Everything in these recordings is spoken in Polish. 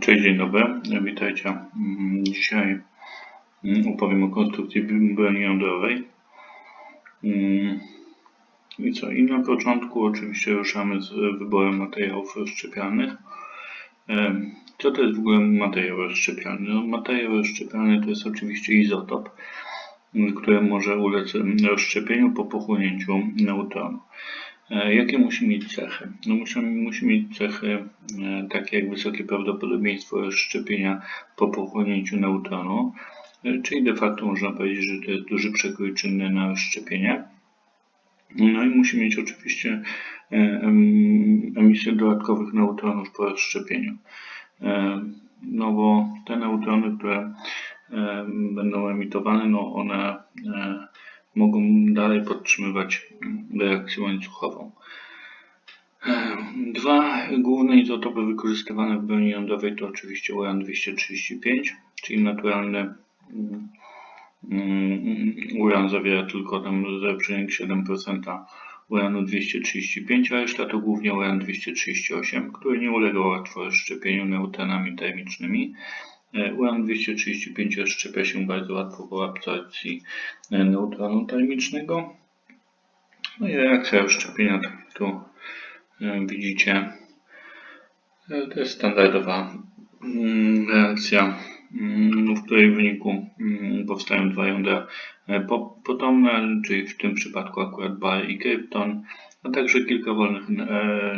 Cześć, dzień dobry, witajcie. Mm, Dzisiaj mm, opowiem o konstrukcji broni jądrowej. Mm, I co? I na początku oczywiście ruszamy z wyborem materiałów rozszczepialnych. Co to jest w ogóle materiał rozszczepialny? No, materiał rozszczepialny to jest oczywiście izotop, który może ulec rozszczepieniu po pochłonięciu neutronu. E, Jakie musi mieć cechy? No musi, musi mieć cechy e, takie jak wysokie prawdopodobieństwo rozszczepienia po pochłonięciu neutronu, e, czyli de facto można powiedzieć, że to jest duży przekrój czynny na rozszczepienie. No i musi mieć oczywiście em, emisję dodatkowych neutronów po rozszczepieniu. No bo te neutrony, które będą emitowane, no one mogą dalej podtrzymywać mm, reakcję łańcuchową. E, Dwa główne izotopy wykorzystywane w broni jądrowej to oczywiście uran-235, czyli naturalny mm, mm, uran zawiera tylko tam 0,7% uranu-235, a reszta to głównie uran-238, który nie ulega łatwo rozszczepieniu neutronami termicznymi. E, Uran-235 rozszczepia się bardzo łatwo po absorpcji e, neutronu termicznego. No i reakcja rozszczepienia, tu e, widzicie, to jest standardowa mm, reakcja, mm, w której wyniku mm, powstają dwa jądra po- potomne, czyli w tym przypadku akurat bar i krypton, a także kilka wolnych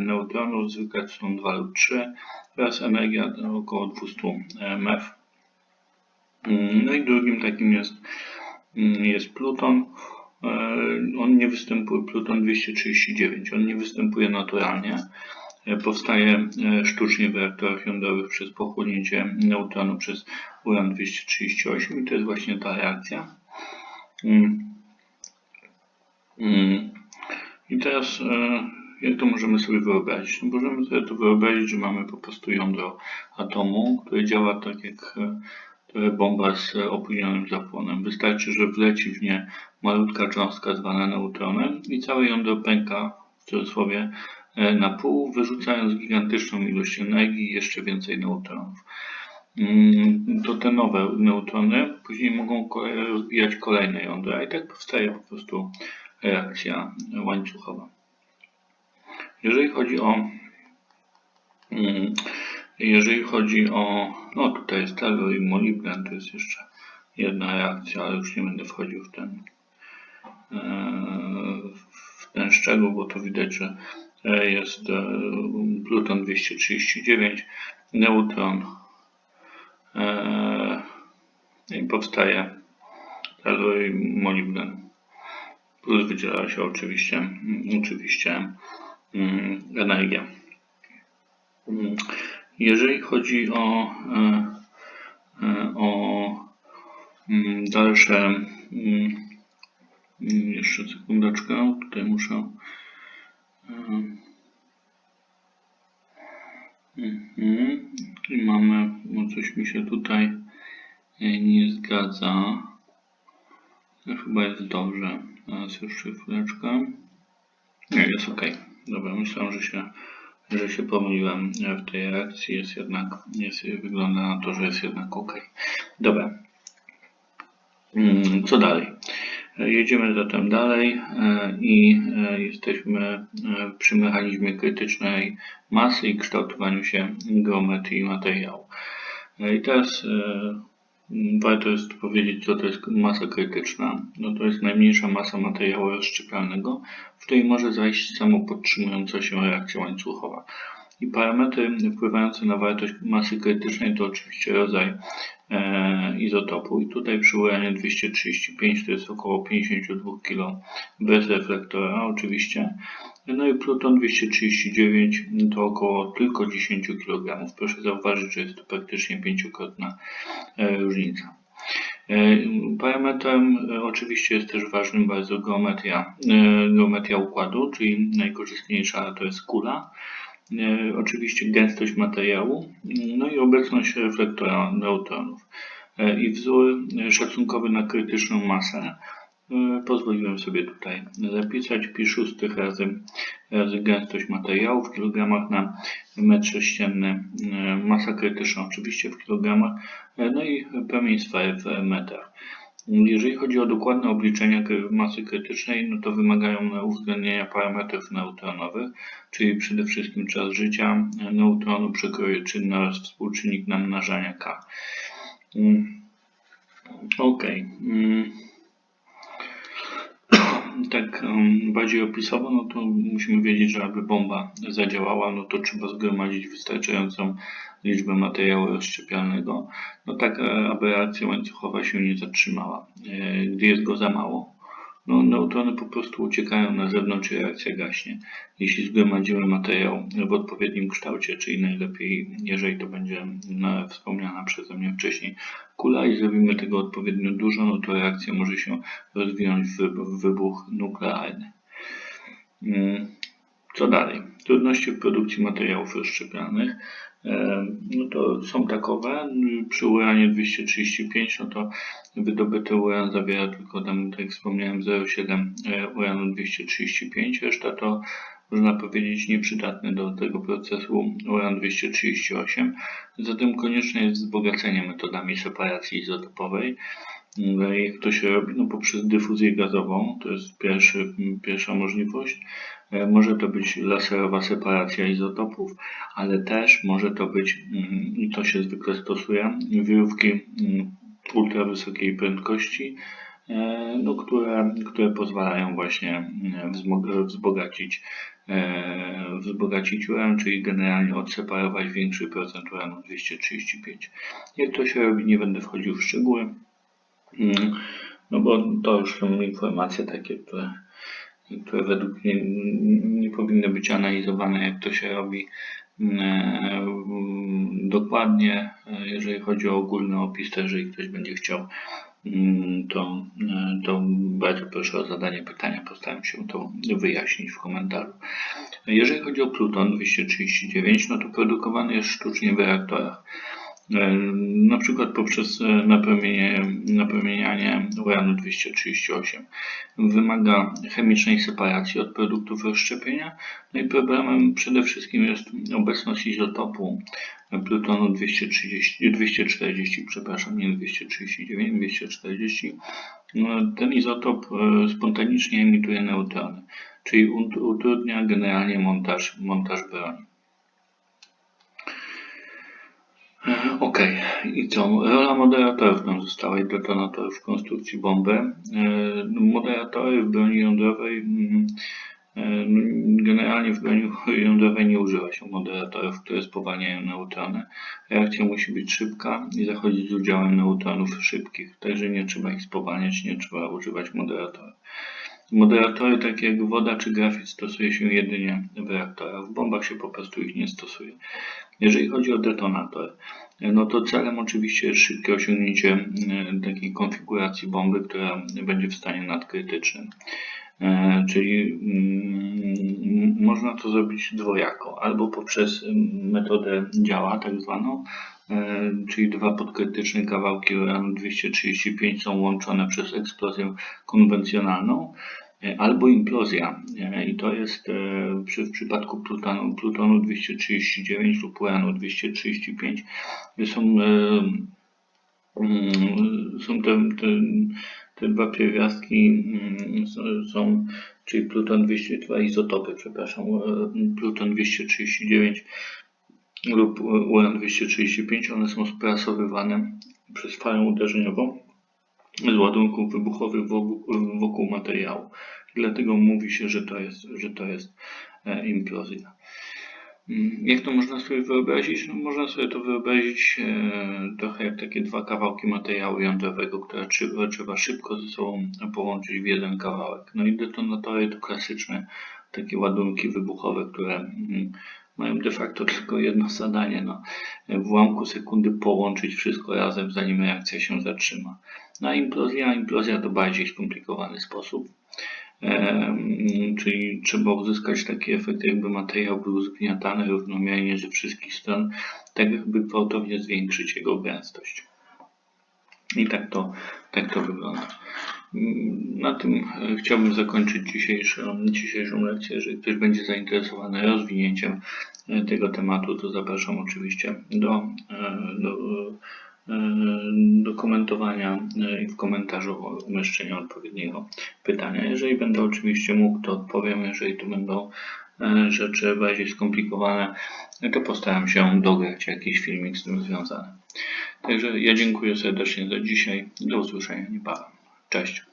neutronów, zwykle są 2 lub 3 oraz energia około 200 MF. Mm, No i drugim takim jest, mm, jest pluton. E, On nie występuje, pluton 239, on nie występuje naturalnie. E, Powstaje e, sztucznie w reaktorach jądrowych przez pochłonięcie neutronu przez uran 238 i to jest właśnie ta reakcja. Mm. I teraz jak to możemy sobie wyobrazić? No możemy sobie to wyobrazić, że mamy po prostu jądro atomu, które działa tak jak e, bomba z e, opóźnionym zapłonem. Wystarczy, że wleci w nie malutka cząstka zwana neutronem i całe jądro pęka w cudzysłowie e, na pół, wyrzucając gigantyczną ilość energii i jeszcze więcej neutronów. Mm, To te nowe neutrony później mogą ko- rozbijać kolejne jądra i tak powstaje po prostu reakcja łańcuchowa. Jeżeli chodzi o mm, jeżeli chodzi o no tutaj jest tellur i molibden, to jest jeszcze jedna reakcja, ale już nie będę wchodził w ten e, w ten szczegół, bo to widać, że jest e, pluton 239, neutron e, i powstaje tellur i molibden. Plus wydziela się oczywiście, mm, oczywiście energia. Mm, Jeżeli chodzi o, e, e, o mm, dalsze, mm, mm, jeszcze sekundeczkę, tutaj muszę. e, mhm, I mamy, no coś mi się tutaj nie zgadza. Chyba jest dobrze. Teraz jeszcze chwileczkę. Nie, jest ok. Dobra, myślałem, że się, że się pomyliłem w tej reakcji. Jest jednak, jest, wygląda na to, że jest jednak ok. Dobra. Mm, Co dalej? Jedziemy zatem dalej e, i e, jesteśmy e, przy mechanizmie krytycznej masy i kształtowaniu się geometrii materiału. I teraz Warto jest powiedzieć, co to jest masa krytyczna. No to jest najmniejsza masa materiału rozszczepialnego, w której może zajść samopodtrzymująca się reakcja łańcuchowa. I parametry wpływające na wartość masy krytycznej to oczywiście rodzaj e, izotopu. I tutaj przy uranie 235 to jest około 52 kg bez reflektora oczywiście. No i pluton 239 to około tylko 10 kg. Proszę zauważyć, że jest to praktycznie pięciokrotna e, różnica. E, Parametrem e, oczywiście jest też ważnym bardzo geometria, geometria układu, czyli najkorzystniejsza to jest kula. Oczywiście gęstość materiału, no i obecność reflektora neutronów. I wzór szacunkowy na krytyczną masę pozwoliłem sobie tutaj zapisać pi szóstych razy, razy gęstość materiału w kilogramach na metr sześcienny, e, masa krytyczna oczywiście w kilogramach, e, no i promień sfery w metrach. Jeżeli chodzi o dokładne obliczenia masy krytycznej, no to wymagają uwzględnienia parametrów neutronowych, czyli przede wszystkim czas życia neutronu, przekroje czynne oraz współczynnik namnażania K. Mm. Tak bardziej opisowo, no to musimy wiedzieć, że aby bomba zadziałała, no to trzeba zgromadzić wystarczającą liczbę materiału rozszczepialnego, no tak e, aby reakcja łańcuchowa się nie zatrzymała. E, Gdy jest go za mało, no neutrony po prostu uciekają na zewnątrz i reakcja gaśnie. Jeśli zgromadzimy materiał w odpowiednim kształcie, czyli najlepiej, jeżeli to będzie na, wspomniana przeze mnie wcześniej kula i zrobimy tego odpowiednio dużo, no to reakcja może się rozwinąć w, w wybuch nuklearny. Co dalej? Trudności w produkcji materiałów rozszczepialnych. E, No to są takowe. Przy uranie 235 no to wydobyty uran zawiera tylko tam, tak jak wspomniałem, 0,7 e, uranu 235. Reszta to można powiedzieć nieprzydatny do tego procesu uran 238. Zatem konieczne jest wzbogacenie metodami separacji izotopowej. No Jak to się robi? No poprzez dyfuzję gazową, to jest pierwszy, pierwsza możliwość. E, Może to być laserowa separacja izotopów, ale też może to być, mm, i to się zwykle stosuje, wirówki mm, ultrawysokiej prędkości, e, no, które, które pozwalają właśnie mm, wzbogacić, e, wzbogacić uran, czyli generalnie odseparować większy procent uranu 235. Jak to się robi, nie będę wchodził w szczegóły. No bo to już są informacje takie, które, które według mnie nie powinny być analizowane, jak to się robi mm, mm, dokładnie. E, Jeżeli chodzi o ogólny opis, to jeżeli ktoś będzie chciał, mm, to, e, to bardzo proszę o zadanie pytania. Postaram się to wyjaśnić w komentarzu. Jeżeli chodzi o pluton 239, no to produkowany jest sztucznie w reaktorach. E, na przykład poprzez napromienianie uranu 238. Wymaga chemicznej separacji od produktów rozszczepienia. No i problemem przede wszystkim jest obecność izotopu plutonu 230, 240, przepraszam, nie 239, 240. No, Ten izotop e, spontanicznie emituje neutrony, czyli ut- utrudnia generalnie montaż, montaż broni. E, Okej, i co? Rola moderatorów nam została i detonatorów w konstrukcji bomby. E, no, Moderatory w broni jądrowej, mm, e, no, generalnie w broni jądrowej nie używa się moderatorów, które spowalniają neutrony. Reakcja musi być szybka i zachodzić z udziałem neutronów szybkich, także nie trzeba ich spowalniać, nie trzeba używać moderatorów. Moderatory takie jak woda czy grafit stosuje się jedynie w reaktorach. W bombach się po prostu ich nie stosuje. Jeżeli chodzi o detonator, no to celem oczywiście jest szybkie osiągnięcie e, takiej konfiguracji bomby, która będzie w stanie nadkrytycznym. E, Czyli mm, można to zrobić dwojako, albo poprzez metodę działa, tak zwaną, e, czyli dwa podkrytyczne kawałki uranu 235 są łączone przez eksplozję konwencjonalną, albo implozja. E, I to jest e, przy, w przypadku plutonu, plutonu 239 lub uranu 235 są, e, mm, są te, te, te dwa pierwiastki mm, są- czyli pluton 202 izotopy, przepraszam, e, pluton 239 lub uran 235, one są sprasowywane przez falę uderzeniową z ładunków wybuchowych wokół, materiału. Dlatego mówi się, że to jest, że to jest e, implozja. Mm, Jak to można sobie wyobrazić? No, można sobie to wyobrazić e, trochę jak takie dwa kawałki materiału jądrowego, które trzeba, trzeba szybko ze sobą połączyć w jeden kawałek. No i detonatory to klasyczne takie ładunki wybuchowe, które mm, mają de facto tylko jedno zadanie, no, w ułamku sekundy połączyć wszystko razem, zanim reakcja się zatrzyma. No a implozja, implozja to bardziej skomplikowany sposób. Czyli trzeba uzyskać taki efekt, jakby materiał był zgniatany równomiernie ze wszystkich stron, tak jakby gwałtownie zwiększyć jego gęstość. I tak to, tak to wygląda. Na tym e, chciałbym zakończyć dzisiejszą, dzisiejszą lekcję. Jeżeli ktoś będzie zainteresowany rozwinięciem e, tego tematu, to zapraszam oczywiście do, e, do, do komentowania i w komentarzu umieszczenia odpowiedniego pytania. Jeżeli będę oczywiście mógł, to odpowiem. Jeżeli to będą rzeczy bardziej skomplikowane, to postaram się dograć jakiś filmik z tym związany. Także ja dziękuję serdecznie za dzisiaj. Do usłyszenia niebawem. Cześć.